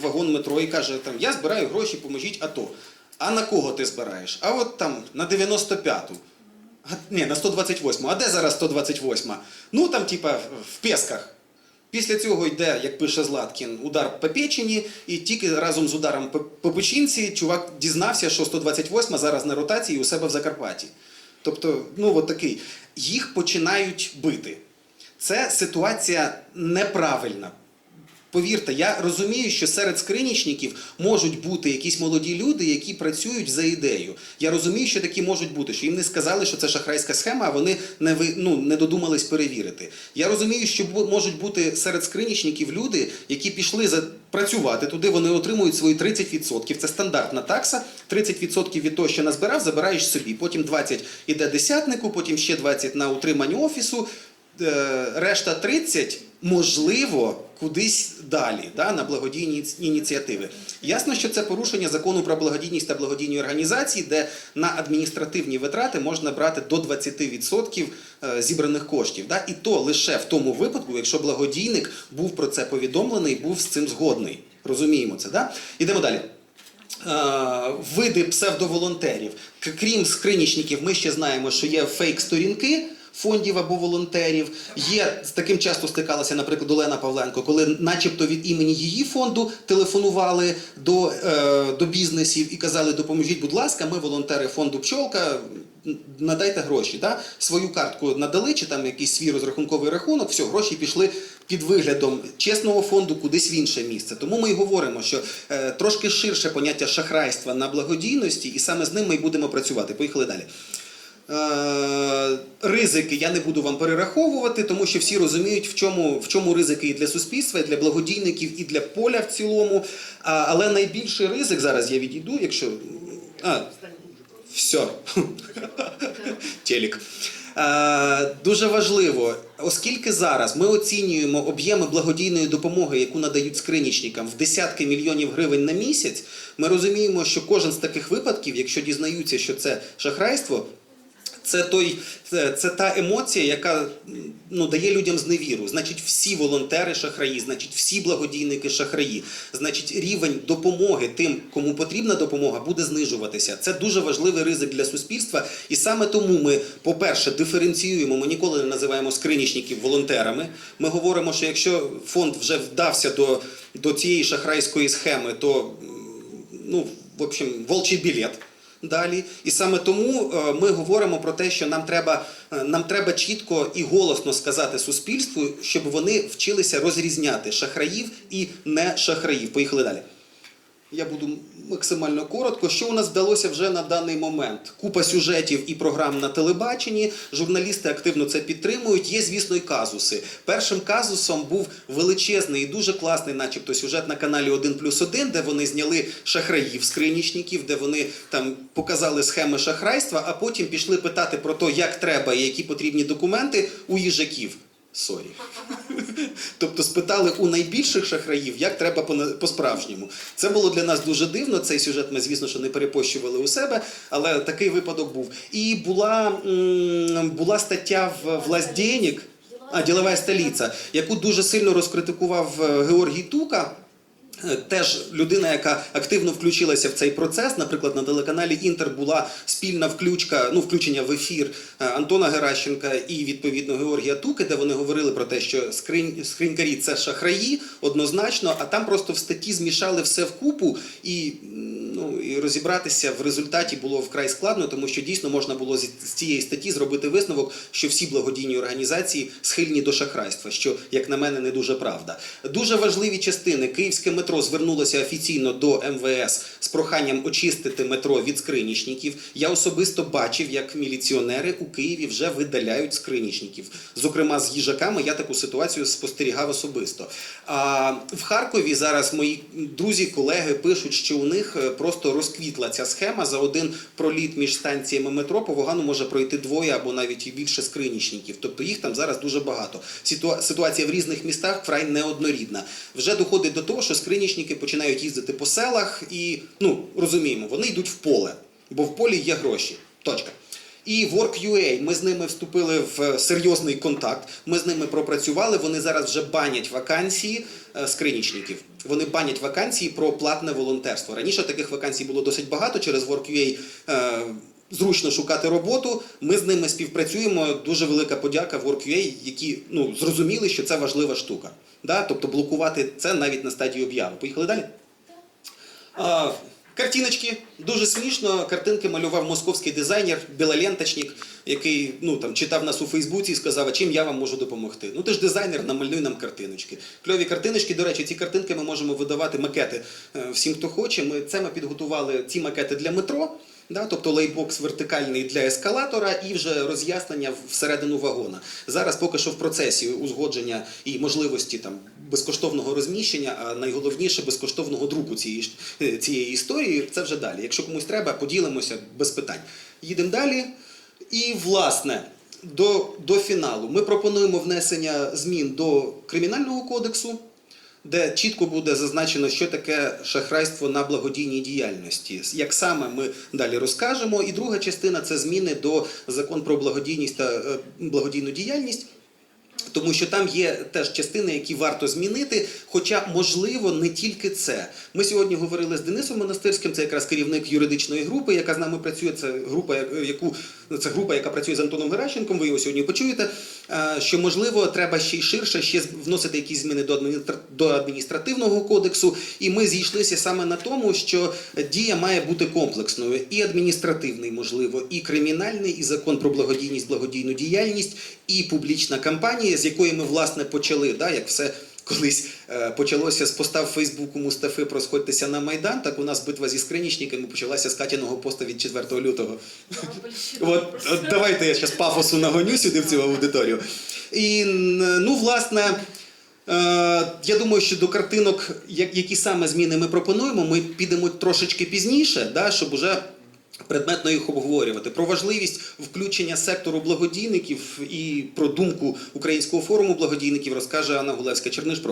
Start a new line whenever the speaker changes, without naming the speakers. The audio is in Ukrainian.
вагон метро і каже: там я збираю гроші, поможіть АТО. А на кого ти збираєш? А от там на 95-ту. А, ні, на 128-му. А де зараз 128-ма? Ну там, типа, в Песках. Після цього йде, як пише Златкін, удар по печені, і тільки разом з ударом по, по печінці чувак дізнався, що 128 зараз на ротації у себе в Закарпатті. Тобто, ну от такий. Їх починають бити. Це ситуація неправильна. Повірте, я розумію, що серед скринічників можуть бути якісь молоді люди, які працюють за ідею. Я розумію, що такі можуть бути, що їм не сказали, що це шахрайська схема, а вони не ви ну не додумались перевірити. Я розумію, що можуть бути серед скринічників люди, які пішли за працювати туди. Вони отримують свої 30%. Це стандартна такса. 30% від того, що назбирав, забираєш собі. Потім 20% іде десятнику, потім ще 20% на утримання офісу. Е, решта 30, можливо, кудись далі, да, на благодійні ініціативи. Ясно, що це порушення закону про благодійність та благодійні організації, де на адміністративні витрати можна брати до 20% е, зібраних коштів. Да, і то лише в тому випадку, якщо благодійник був про це повідомлений, був з цим згодний. Розуміємо це, да? Ідемо далі. Е, види псевдоволонтерів. Крім скринічників, ми ще знаємо, що є фейк-сторінки фондів або волонтерів. Є з таким часто стикалася, наприклад, Олена Павленко, коли, начебто, від імені її фонду телефонували до, е, до бізнесів і казали: допоможіть, будь ласка, ми волонтери фонду Пчолка. Надайте гроші, да? свою картку надали, чи там якийсь свій розрахунковий рахунок, все, гроші пішли під виглядом чесного фонду кудись в інше місце. Тому ми й говоримо, що е, трошки ширше поняття шахрайства на благодійності, і саме з ним ми будемо працювати. Поїхали далі. Е, ризики я не буду вам перераховувати, тому що всі розуміють, в чому, в чому ризики і для суспільства, і для благодійників, і для поля в цілому. А, але найбільший ризик зараз я відійду, якщо. А, все. Телік. Е, Дуже важливо, оскільки зараз ми оцінюємо об'єми благодійної допомоги, яку надають скринічникам в десятки мільйонів гривень на місяць, ми розуміємо, що кожен з таких випадків, якщо дізнаються, що це шахрайство, це той, це, це та емоція, яка ну, дає людям зневіру. Значить, всі волонтери шахраї, значить, всі благодійники шахраї. Значить, рівень допомоги тим, кому потрібна допомога, буде знижуватися. Це дуже важливий ризик для суспільства. І саме тому ми, по-перше, диференціюємо. Ми ніколи не називаємо скринічників волонтерами. Ми говоримо, що якщо фонд вже вдався до, до цієї шахрайської схеми, то ну, в общем, волчий білет. Далі, і саме тому е, ми говоримо про те, що нам треба, е, нам треба чітко і голосно сказати суспільству, щоб вони вчилися розрізняти шахраїв і не шахраїв. Поїхали далі. Я буду максимально коротко. Що у нас вдалося вже на даний момент? Купа сюжетів і програм на телебаченні. Журналісти активно це підтримують. Є, звісно, і казуси. Першим казусом був величезний і дуже класний, начебто, сюжет на каналі 1 плюс 1, де вони зняли шахраїв скринічників, де вони там показали схеми шахрайства, а потім пішли питати про те, як треба і які потрібні документи у їжаків. Сорі. Тобто спитали у найбільших шахраїв, як треба по- по-справжньому. Це було для нас дуже дивно. Цей сюжет ми, звісно, що не перепощували у себе, але такий випадок був. І була, була стаття в «Власть денег», а, ділова столиця, яку дуже сильно розкритикував е, Георгій Тука. Е, Теж людина, яка активно включилася в цей процес. Наприклад, на телеканалі Інтер була спільна включка, ну включення в ефір е, Антона Геращенка і відповідно Георгія Туки, де вони говорили про те, що скринь, скринькарі це шахраї однозначно, а там просто в статті змішали все в купу і. І розібратися в результаті було вкрай складно, тому що дійсно можна було з цієї статті зробити висновок, що всі благодійні організації схильні до шахрайства, що, як на мене, не дуже правда. Дуже важливі частини. Київське метро звернулося офіційно до МВС з проханням очистити метро від скринічників. Я особисто бачив, як міліціонери у Києві вже видаляють скринічників. Зокрема, з їжаками я таку ситуацію спостерігав особисто. А в Харкові зараз мої друзі, колеги пишуть, що у них е, просто розквітла ця схема. За один проліт між станціями метро по Вогану може пройти двоє або навіть і більше скринічників. Тобто їх там зараз дуже багато. Ситуація в різних містах вкрай неоднорідна. Вже доходить до того, що скринічники починають їздити по селах і ну розуміємо, вони йдуть в поле, бо в полі є гроші. Точка. І Work.ua, ми з ними вступили в серйозний контакт. Ми з ними пропрацювали. Вони зараз вже банять вакансії е, скринічників. Вони банять вакансії про платне волонтерство. Раніше таких вакансій було досить багато через Work.ua е, Зручно шукати роботу. Ми з ними співпрацюємо. Дуже велика подяка Work.ua, які ну зрозуміли, що це важлива штука. Да? Тобто блокувати це навіть на стадії об'яви. Поїхали далі. А, картиночки дуже смішно. Картинки малював московський дизайнер, білоленточник, який ну там читав нас у Фейсбуці і сказав, а чим я вам можу допомогти. Ну ти ж дизайнер, намалюй нам картиночки. Кльові картиночки. До речі, ці картинки ми можемо видавати макети е, всім, хто хоче. Ми це ми підготували ці макети для метро. Да, тобто лейбокс вертикальний для ескалатора і вже роз'яснення всередину вагона. Зараз поки що в процесі узгодження і можливості там безкоштовного розміщення, а найголовніше безкоштовного друку цієї, е, цієї історії. Це вже далі. Якщо комусь треба, поділимося без питань. Їдемо далі. І власне. До, до фіналу ми пропонуємо внесення змін до кримінального кодексу, де чітко буде зазначено, що таке шахрайство на благодійній діяльності. Як саме ми далі розкажемо. І друга частина це зміни до закон про благодійність та е, благодійну діяльність. Тому що там є теж частини, які варто змінити. Хоча, можливо, не тільки це. Ми сьогодні говорили з Денисом Монастирським, це якраз керівник юридичної групи, яка з нами працює. Це група, як- яку це група, яка працює з Антоном Геращенком. Ви його сьогодні почуєте. е, Що можливо, треба ще й ширше, ще вносити якісь зміни до адміністративного кодексу. І ми зійшлися саме на тому, що дія має бути комплексною, і адміністративний, можливо, і кримінальний, і закон про благодійність, благодійну діяльність, і публічна кампанія, з якої ми власне почали, да, як все. Колись е, почалося з поста в Фейсбуку Мустафи про сходьтеся на Майдан, так у нас битва зі скринічниками почалася з Катяного поста від 4 лютого. От, от давайте я зараз пафосу нагоню сюди в цю аудиторію. І ну, власне, е, я думаю, що до картинок, які саме зміни ми пропонуємо, ми підемо трошечки пізніше, да, щоб уже. Предметно їх обговорювати про важливість включення сектору благодійників і про думку українського форуму благодійників розкаже Анна Гулевська Черниш. Про